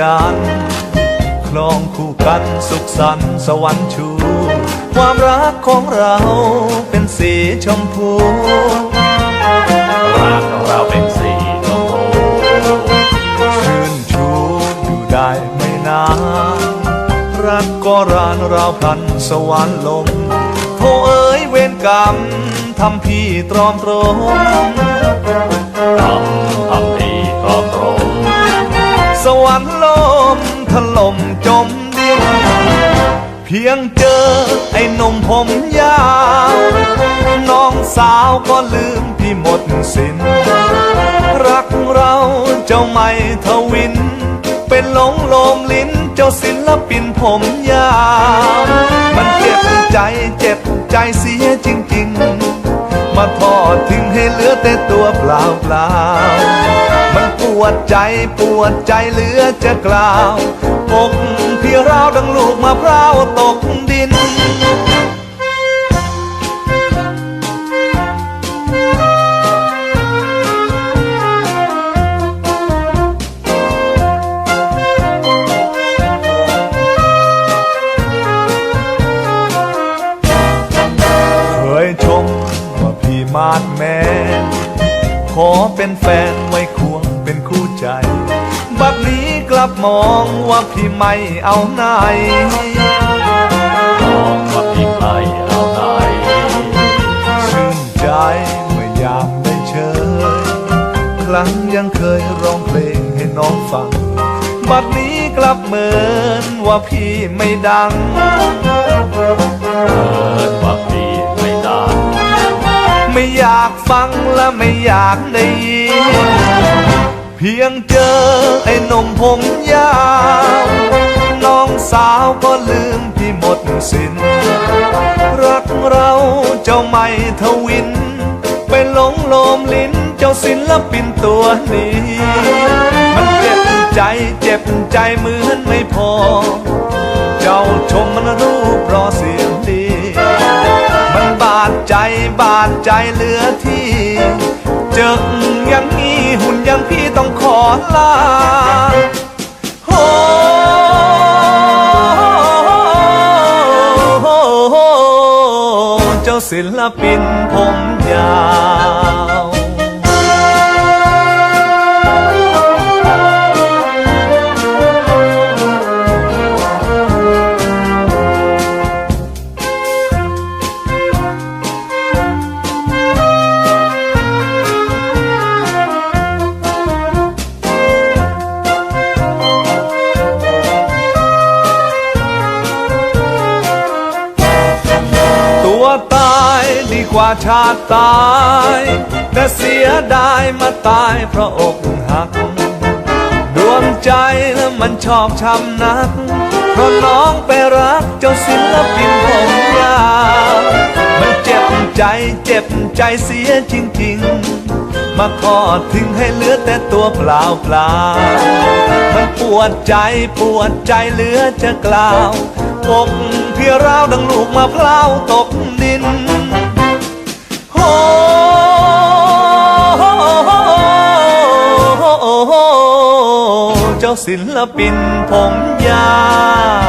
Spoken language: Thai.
คียงเพียงจานคลองคู่กันสุขสันต์สวรรค์ชู ความรักของเราเป็นสีชมพู รักของเราเป็นสีชมพูชื่นชูอยู่ได้ไม่นาน รักก็รานราวพลันสวรรค์ลมโทเอ๋ยเวรกรรมทำพี่ตรอมตรมทำทำดีตรอมตรงสวรรค์ ถล่มจมดิน เพียงเจอไอ้นมผมยาว น้องสาวก็ลืมพี่หมดสิน้น รักเราเจ้าไม่ทวิน เป็นหลงโลมลิ้นเจ้าศิลปินผมยาว มันเจ็บใจเจ็บใจเสียจริง ๆ มาทอดทิ้งให้เหลือแต่ตัวเปล่าเปล่ามัน วดใจปวดใจเหลือจะกล่าวอกพี่ราวดังลูกมะพร้าวตกดินเคยชมว่าพี่มาดแมนขอเป็นแฟนไว้ควงเป็นคู่ ใจ บัดนี้กลับมองว่าพี่ไม่เอาไหนมองว่าพี่ใครเอาไหนชื่นใจเมื่อยามได้เชยครั้งยังเคยร้องเพลงให้น้องฟัง บัดนี้กลับเหมือนว่าพี่ไม่ดังเกิดว่าพี่ไม่ดัง ไม่อยากฟังและไม่อยากได้ยินเพียงเจอไอ้นมผมยาว น้องสาวก็ลืมพี่หมดสิน้น รักเราเจ้าไม่ทวิน ไปหลงโลมลิ้นเจ้าศิลปินตัวนี้ มันเจ็บใจเจ็บใจเหมือนไม่พอ เจ้าชมมันรูปรอเสียงดี มันบาดใจบาดใจเหลือที่ เจออย่างนี้ องขอลาโอ้เจ้าศิลปินผม ดีกว่าชาติตาย แต่เสียดายมาตายเพราะอกหัก ดวงใจแล้วมันชอบช้ำนัก เพราะน้องไปรักเจ้าศิลปินผมยาวมันเจ็บใจเจ็บใจเสียจริงๆ มาทอดทิ้งให้เหลือแต่ตัวเปล่าเปล่าๆมันปวดใจปวดใจเหลือจะกล่าว กเพี่ราวดังลูกมะพร้าวตกดินโอ้เจ้าศิลปินผมยาว